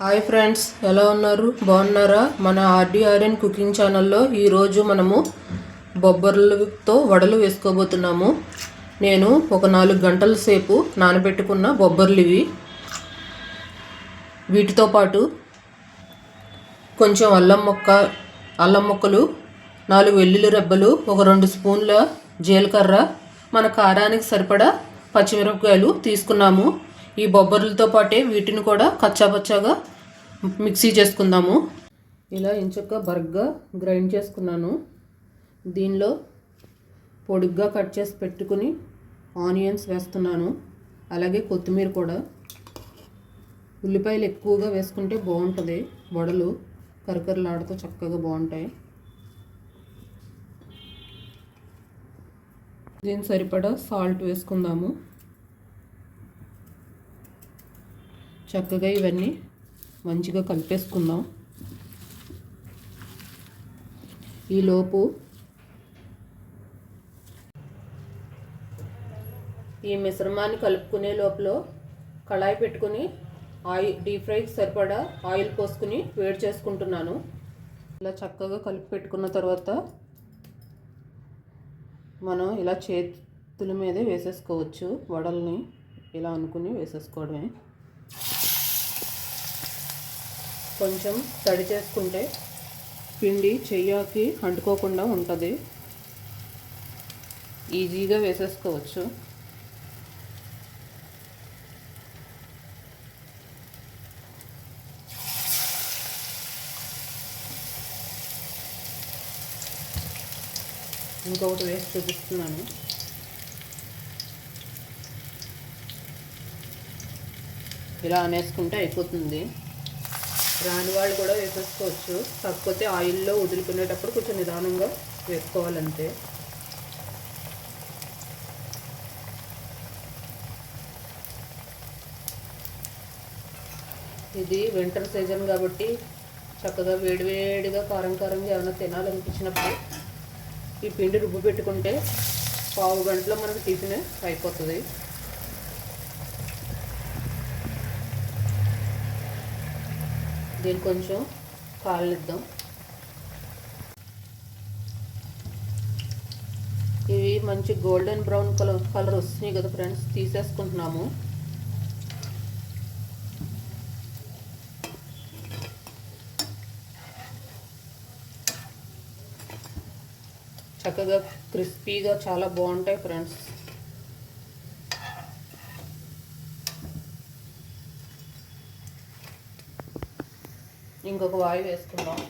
Hi friends ఎలా ఉన్నారు? బాగున్నారా? మన ఆర్డీఆర్ఎన్ కుకింగ్ ఛానల్లో ఈరోజు మనము బొబ్బర్లతో వడలు వేసుకోబోతున్నాము. నేను ఒక నాలుగు గంటల సేపు నానబెట్టుకున్న బొబ్బర్లు ఇవి. వీటితో పాటు కొంచెం అల్లం మొక్క అల్లం ముక్కలు నాలుగు వెల్లుల్లి రెబ్బలు ఒక రెండు స్పూన్ల జీలకర్ర మన కారానికి సరిపడా పచ్చిమిరపకాయలు తీసుకున్నాము. ఈ బొబ్బర్లతో పాటే వీటిని కూడా కచ్చాపచ్చాగా మిక్సీ చేసుకుందాము. ఇలా ఇంచక్క బర్గ్గా గ్రైండ్ చేసుకున్నాను. దీనిలో పొడుగ్గా కట్ చేసి పెట్టుకుని ఆనియన్స్ వేస్తున్నాను. అలాగే కొత్తిమీర కూడా. ఉల్లిపాయలు ఎక్కువగా వేసుకుంటే బాగుంటుంది వడలు. కరకరలాడుతూ చక్కగా బాగుంటాయి. దీనికి సరిపడా సాల్ట్ వేసుకుందాము. చక్కగా ఇవన్నీ మంచిగా కలిపేసుకుందాం. ఈలోపు ఈ మిశ్రమాన్ని కలుపుకునే లోపల కళాయి పెట్టుకుని ఆయిల్ డీప్ ఫ్రైకి సరిపడా ఆయిల్ పోసుకుని వేడి చేసుకుంటున్నాను. ఇలా చక్కగా కలిపి పెట్టుకున్న తర్వాత మనం ఇలా చేతుల మీదే వేసేసుకోవచ్చు. వడల్ని ఇలా అనుకుని వేసేసుకోవడమే. కొంచెం తడి చేసుకుంటే పిండి చెయ్యాకి అంటుకోకుండా ఉంటుంది. ఈజీగా వేసేసుకోవచ్చు. ఇంకొకటి వేసి చూపిస్తున్నాను. ఇలా అనేసుకుంటే అయిపోతుంది. రాని వాళ్ళు కూడా వేసేసుకోవచ్చు. కాకపోతే ఆయిల్లో వదులుకునేటప్పుడు కొంచెం నిదానంగా వేసుకోవాలంతే. ఇది వింటర్ సీజన్ కాబట్టి చక్కగా వేడివేడిగా కారం కారంగా ఏమైనా తినాలనిపించినప్పుడు ఈ పిండి రుబ్బు పెట్టుకుంటే పావు గంటలో మనకు టిఫిన్ అయిపోతుంది. దీన్ని కొంచెం కాలనిద్దాం ఇవి మంచి గోల్డెన్ బ్రౌన్ కలర్ కలర్ వస్తున్నాయి కదా ఫ్రెండ్స్ తీసేసుకుంటున్నాము. చక్కగా క్రిస్పీగా చాలా బాగుంటాయి ఫ్రెండ్స్. ఇంకొక వాయి వేసుకుందాం.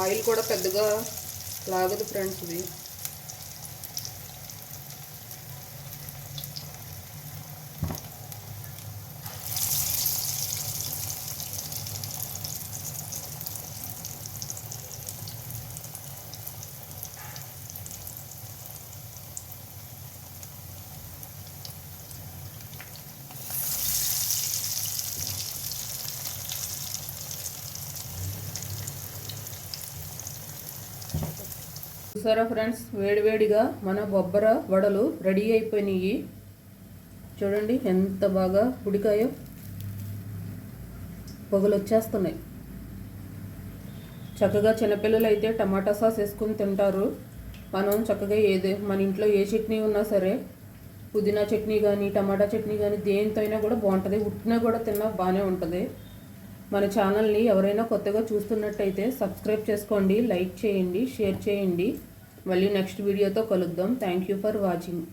ఆయిల్ కూడా పెద్దగా లాగదు ఫ్రెండ్స్ ఇది చూసారా ఫ్రెండ్స్? వేడివేడిగా మన బొబ్బర వడలు రెడీ అయిపోయినాయి. చూడండి ఎంత బాగా ఉడికాయో. పొగలు వచ్చేస్తున్నాయి. చక్కగా చిన్నపిల్లలు అయితే టమాటా సాస్ వేసుకుని తింటారు. మనం చక్కగా ఏది మన ఇంట్లో ఏ చట్నీ ఉన్నా సరే పుదీనా చట్నీ కానీ టమాటా చట్నీ కానీ దేనితో అయినా కూడా బాగుంటుంది. ఉట్టినా కూడా తిన్నా బాగానే ఉంటుంది. మన ఛానల్ని ఎవరైనా కొత్తగా చూస్తున్నట్టయితే సబ్స్క్రైబ్ చేసుకోండి లైక్ చేయండి షేర్ చేయండి. మళ్ళీ నెక్స్ట్ వీడియోతో కలుద్దాం. Thank you for watching